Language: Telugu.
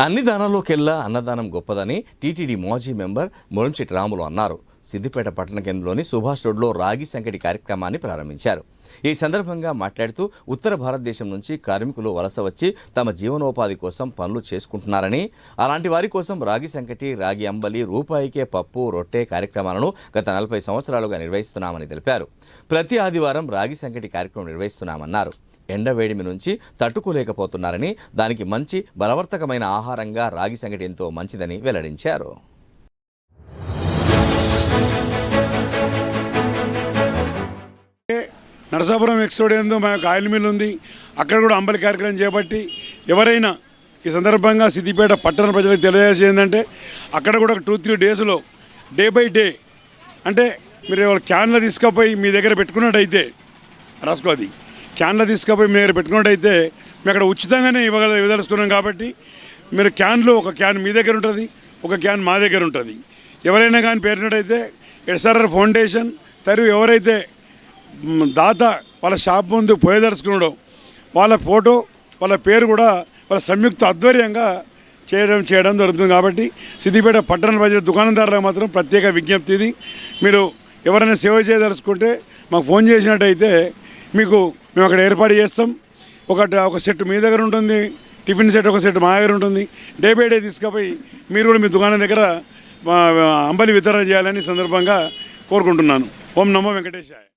అన్ని దానాల్లోకెల్లా అన్నదానం గొప్పదని టీటీడీ మాజీ మెంబర్ మురంశెట్టి రాములు అన్నారు. సిద్దిపేట పట్టణ కేంద్రంలోని సుభాష్ రోడ్లో రాగి సంకటి కార్యక్రమాన్ని ప్రారంభించారు. ఈ సందర్భంగా మాట్లాడుతూ ఉత్తర భారతదేశం నుంచి కార్మికులు వలస వచ్చి తమ జీవనోపాధి కోసం పనులు చేసుకుంటున్నారని అలాంటి వారి కోసం రాగి సంకటి రాగి అంబలి రూపాయికే పప్పు రొట్టె కార్యక్రమాలను గత నలభై సంవత్సరాలుగా నిర్వహిస్తున్నామని తెలిపారు. ప్రతి ఆదివారం రాగి సంకటి కార్యక్రమం నిర్వహిస్తున్నామన్నారు. ఎండవేడిమి నుంచి తట్టుకోలేకపోతున్నారని దానికి మంచి బలవర్తకమైన ఆహారంగా రాగి సంగటి ఎంతో మంచిదని వెల్లడించారు. నరసాపురం ఎక్స్రోడ్ ఏందో మా యొక్క ఆయిల్ మిల్ ఉంది. అక్కడ కూడా అంబలి కార్యక్రమం చేపట్టి ఎవరైనా ఈ సందర్భంగా సిద్దిపేట పట్టణ ప్రజలకు తెలియజేసి ఏంటంటే అక్కడ కూడా ఒక టూ త్రీ డేస్లో డే బై డే అంటే మీరు క్యాన్లో తీసుకుపోయి మీ దగ్గర పెట్టుకున్నట్టయితే రాసుకో అది. క్యాన్లో తీసుకుపోయి మీ దగ్గర పెట్టుకున్నట్టయితే మేము అక్కడ ఉచితంగానే ఇవ్వగల ఇవ్వదలుస్తున్నాం కాబట్టి మీరు క్యాన్లో ఒక క్యాన్ మీ దగ్గర ఉంటుంది ఒక క్యాన్ మా దగ్గర ఉంటుంది. ఎవరైనా కానీ పేరినట్టయితే ఎస్ఆర్ఆర్ ఫౌండేషన్ తరువు ఎవరైతే దాత వాళ్ళ షాప్ ముందు పోయదలుచుకున్నాడో వాళ్ళ ఫోటో వాళ్ళ పేరు కూడా వాళ్ళ సంయుక్త ఆధ్వర్యంగా చేయడం చేయడం జరుగుతుంది కాబట్టి సిద్దిపేట పట్టణ ప్రజల దుకాణదారులకు మాత్రం ప్రత్యేక విజ్ఞప్తి ఇది. మీరు ఎవరైనా సేవ చేయదలుచుకుంటే మాకు ఫోన్ చేసినట్టయితే మీకు మేము అక్కడ ఏర్పాటు చేస్తాం. ఒక ఒక సెట్ మీ దగ్గర ఉంటుంది టిఫిన్ సెట్ ఒక సెట్ మా దగ్గర ఉంటుంది. డే బై డే తీసుకుపోయి మీరు కూడా మీ దుకాణం దగ్గర అంబలి వితరణ చేయాలని సందర్భంగా కోరుకుంటున్నాను. ఓం నమో వెంకటేశాయ.